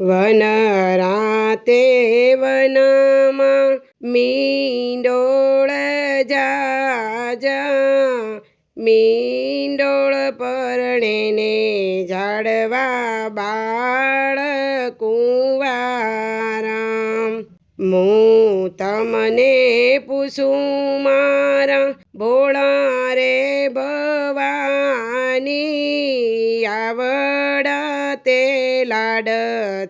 One રાતે વનમાં મીંડોળ જાજા. મીંડોળ પરણેને ઝાડવા બાળ કુંવારામ હું તમને પૂછું મારા ભોળા રે ભવાની આવડા તે લાડ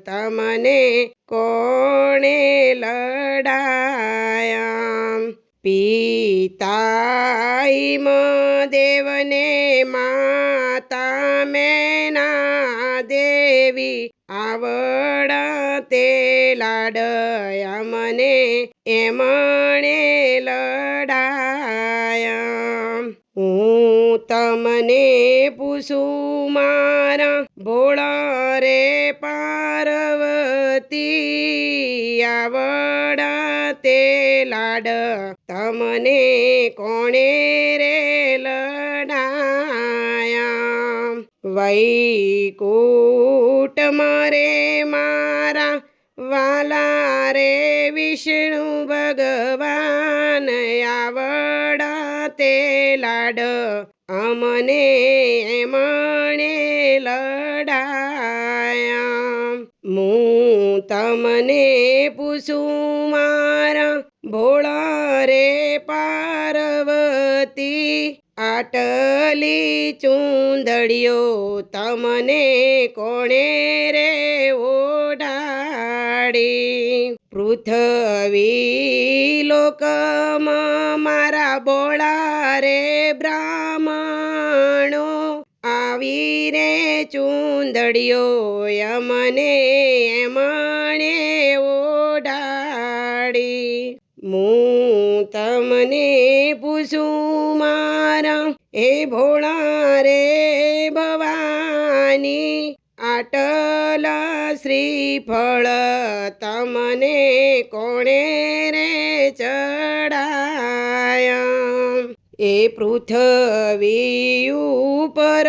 તમને કોણે લડાયા? પિતાઈમ દેવને માતા મેના દેવી, આવડ તે લાડયા મને એમણે લડાયા. હું તમને પૂછું મારા ભોળા રે પાર્વતી, આવડા તે લાડ, તમને કોણે રે લડાયા? વૈકુટ મારે મારા વાલા રે વિષ્ણુ ભગવાન, આવડા તે લાડ અમને એમણે લડાયા. હું તમને પૂછું મારા ભોળા રે પાર્વતી, આટલી ચૂંદડીઓ તમને કોણે રે ઓઢાડી? પૃથ્વી લોકમાં મારા બોળા રે બ્રાહ્મણો. આવી રે ચૂંદડીઓ યમને માણે ઓઢાડી. હું તમને પૂછું મારા એ ભોળા રે ભવાની આટલા શ્રીફળ તમને કોણે રે ચડાય? એ પૃથ્વી ઉપર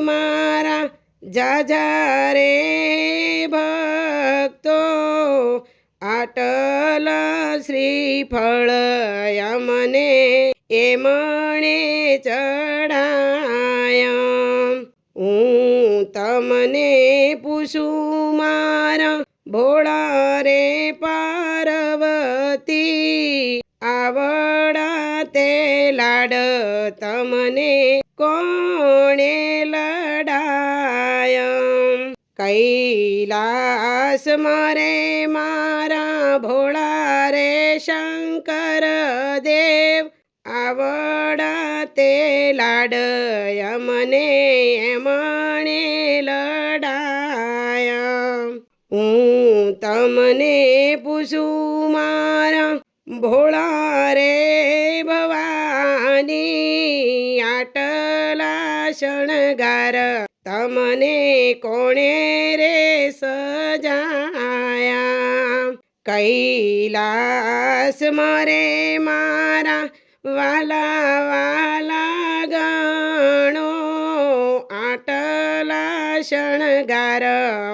મારા જાજા રે ભક્તો, આટલ શ્રીફળ યમને એમણે ચડાયા. હું તમને પૂછું મારા ભોળા રે પાર્વતી આવડા તે લાડ તમને કોણે લડાયા કૈલાસ મરે મારા ભોળા રે શંકર દેવ આવડા તે લાડ યમને એમણે લડાયા હું તમને પૂછું મારા ભોળા રે ભવાની આટલા શણગાર તમને કોણે રે સજાયા કૈલાસ મરે મારા વાલા વાલા ગણો આટલા શણગાર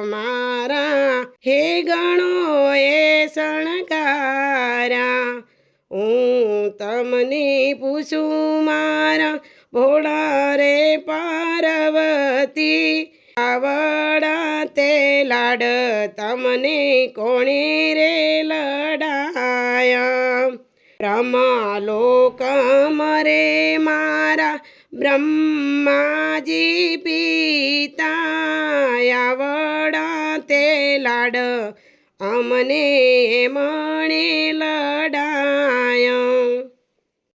મારા. હે ગણો એ શણગારા, હું તમને પૂછું મારા ભોળા રે પાર્વતી, આવડા તે લાડ તમને કોણે રે લડાયા? બ્રહ્માલોક મરે મારા બ્રહ્માજી પિતા આવડા તે લાડ અમને મણે લડાયા